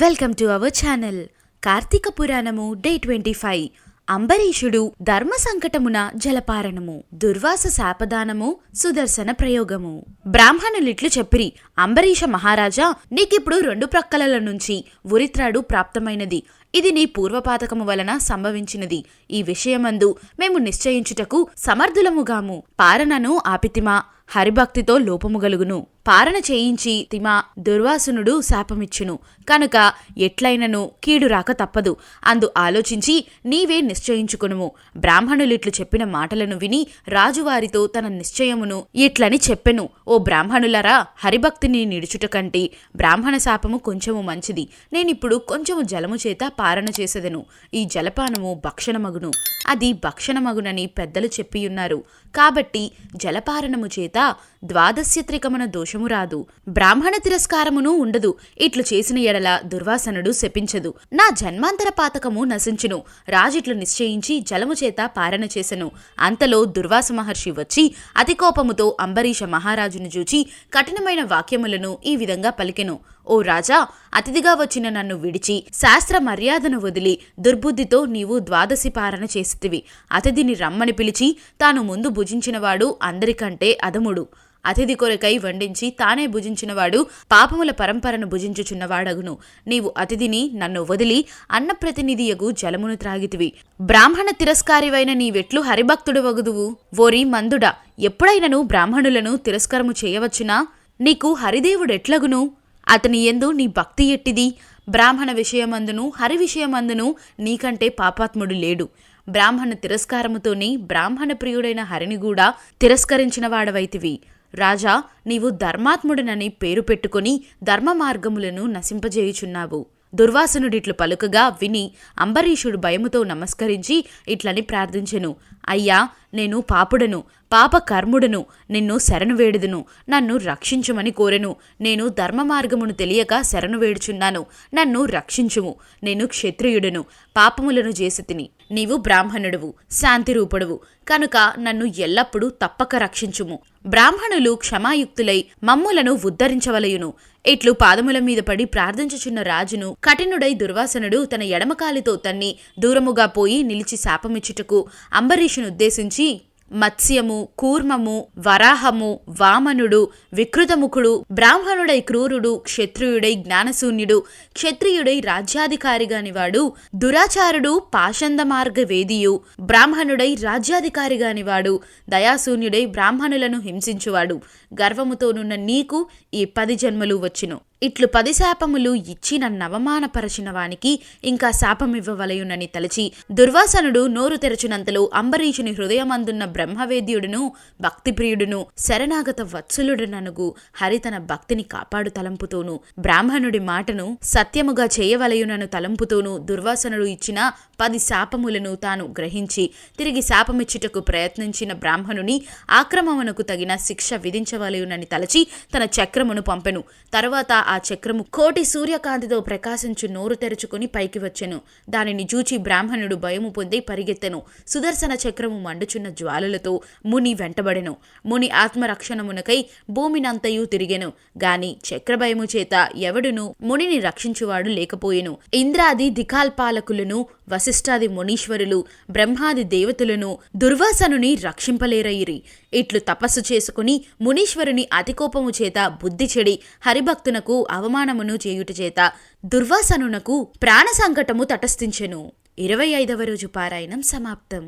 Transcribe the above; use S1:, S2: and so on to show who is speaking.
S1: Welcome to our channel. Karthika Puranamu day twenty five. అంబరీషుడు ధర్మ సంకటమున జలపారణము దుర్వాస శాపదానము సుదర్శన ప్రయోగము. బ్రాహ్మణులిట్లు చెప్పిరి అంబరీష మహారాజా నీకిప్పుడు రెండు ప్రక్కలల నుంచి ఉరిత్రాడు ప్రాప్తమైనది. ఇది నీ పూర్వపాతకము వలన సంభవించినది. ఈ విషయమందు మేము నిశ్చయించుటకు సమర్థులముగాము. పారణను ఆపితిమా హరిభక్తితో లోపము గలుగును. పారణ చేయించి తిమా దుర్వాసునుడు శాపమిచ్చును. కనుక ఎట్లైనను కీడు రాక తప్పదు. అందు ఆలోచించి నీవే నిశ్చయించుకునుము. బ్రాహ్మణులిట్లు చెప్పిన మాటలను విని రాజువారితో తన నిశ్చయమును ఇట్లని చెప్పెను. ఓ బ్రాహ్మణులరా హరిభక్తిని నిడుచుట కంటే బ్రాహ్మణ శాపము కొంచెము మంచిది. నేనిప్పుడు కొంచెము జలము చేత పారణ చేసెదను. ఈ జలపానము భక్షణమగును. అది భక్షణమగునని పెద్దలు చెప్పియున్నారు. కాబట్టి జలపారణము చేత ద్వాదశ్యత్రికమన దోషము రాదు. బ్రాహ్మణ తిరస్కారమును ఉండదు. ఇట్లు చేసిన ఎడల దుర్వాసనుడు శపించదు. నా జన్మాంతర పాతకము నశించును. రాజిట్లు నిశ్చయించి జలము చేత పారణ చేసెను. అంతలో దుర్వాస మహర్షి వచ్చి అతి కోపముతో అంబరీష మహారాజును చూచి కఠినమైన వాక్యములను ఈ విధంగా పలికెను. ఓ రాజా అతిథిగా వచ్చిన నన్ను విడిచి శాస్త్ర మర్యాదను వదిలి దుర్బుద్ధితో నీవు ద్వాదశి పారణ చేసితివి. అతిథిని రమ్మని పిలిచి తాను ముందు భుజించినవాడు అందరికంటే అధముడు. అతిథి కొరకై వండించి తానే భుజించినవాడు పాపముల పరంపరను భుజించుచున్నవాడగును. నీవు అతిథిని నన్ను వదిలి అన్నప్రతినిధియగు జలమును త్రాగితివి. బ్రాహ్మణ తిరస్కారివైన నీవెట్లు హరిభక్తుడు వగుదువు ఓరి మందుడా ఎప్పుడైనను బ్రాహ్మణులను తిరస్కారము చేయవచ్చునా? నీకు హరిదేవుడెట్లగును? అతని ఎందు నీ భక్తి ఎట్టిది? బ్రాహ్మణ విషయమందును హరి విషయమందును నీకంటే పాపాత్ముడు లేడు. బ్రాహ్మణ తిరస్కారముతోనే బ్రాహ్మణ ప్రియుడైన హరిని కూడా తిరస్కరించిన వాడవైతివి రాజా నీవు ధర్మాత్ముడనని పేరు పెట్టుకొని ధర్మ మార్గములను నశింపజేయుచున్నావు. దుర్వాసనుడిట్లు పలుకగా విని అంబరీషుడు భయముతో నమస్కరించి ఇట్లని ప్రార్థించెను. అయ్యా నేను పాపుడను పాప కర్ముడను నిన్ను శరణు వేడుదును నన్ను రక్షించుమని కోరెను. నేను ధర్మ మార్గమును తెలియక శరణు వేడుచున్నాను నన్ను రక్షించుము. నేను క్షత్రియుడను పాపములను చేసి తిని. నీవు బ్రాహ్మణుడువు శాంతిరూపుడువు కనుక నన్ను ఎల్లప్పుడూ తప్పక రక్షించుము. బ్రాహ్మణులు క్షమాయుక్తులై మమ్ములను ఉద్ధరించవలయును. ఇట్లు పాదముల మీద పడి ప్రార్థించుచున్న రాజును కఠినుడై దుర్వాసనుడు తన ఎడమకాలితో తన్ని దూరముగా పోయి నిలిచి శాపమిచ్చుటకు అంబరీషునుద్దేశించి మత్స్యము కూర్మము వరాహము వామనుడు వికృతముఖుడు బ్రాహ్మణుడై క్రూరుడు క్షత్రియుడై జ్ఞానశూన్యుడు క్షత్రియుడై రాజ్యాధికారిగానివాడు దురాచారుడు పాషంద మార్గ వేదియు బ్రాహ్మణుడై రాజ్యాధికారిగానివాడు దయాశూన్యుడై బ్రాహ్మణులను హింసించువాడు. గర్వముతోనున్న నీకు ఈ పది జన్మలు వచ్చును. ఇట్లు పది శాపములు ఇచ్చిన నన్నవమానపరచిన వానికి ఇంకా శాపమివ్వవలయునని తలచి దుర్వాసనుడు నోరు తెరచినంతలో అంబరీషుని హృదయమందున్న బ్రహ్మవేద్యుడును భక్తిప్రియుడును శరణాగత వత్సలుడుననుగు హరి తన భక్తిని కాపాడు తలంపుతోను బ్రాహ్మణుడి మాటను సత్యముగా చేయవలయునను తలంపుతోను దుర్వాసనుడు ఇచ్చిన పది శాపములను తాను గ్రహించి తిరిగి శాపమిచ్చుటకు ప్రయత్నించిన బ్రాహ్మణుని ఆక్రమణకు తగిన శిక్ష విధించవలయునని తలచి తన చక్రమును పంపెను. తరువాత ఆ చక్రము కోటి సూర్యకాంతితో ప్రకాశించు నోరు తెరుచుకుని పైకి వచ్చెను. దానిని చూచి బ్రాహ్మణుడు భయము పొంది పరిగెత్తెను. సుదర్శన చక్రము మండుచున్న జ్వాలలతో ముని వెంటబడెను. ముని ఆత్మరక్షణమునకై భూమినంతయు తిరిగెను. గాని చక్రభయము చేత ఎవడును మునిని రక్షించువాడు లేకపోయెను. ఇంద్రాది దికాల్పాలకులను వశిష్ఠాది మునీశ్వరులు బ్రహ్మాది దేవతలను దుర్వాసనుని రక్షింపలేరయిరి. ఇట్లు తపస్సు చేసుకుని మునీశ్వరుని అతికోపము చేత బుద్ధి చెడి హరిభక్తునకు అవమానమును చేయుట చేత దుర్వాసనునకు ప్రాణ సంకటము తటస్థించెను. ఇరవై ఐదవ రోజు పారాయణం సమాప్తం.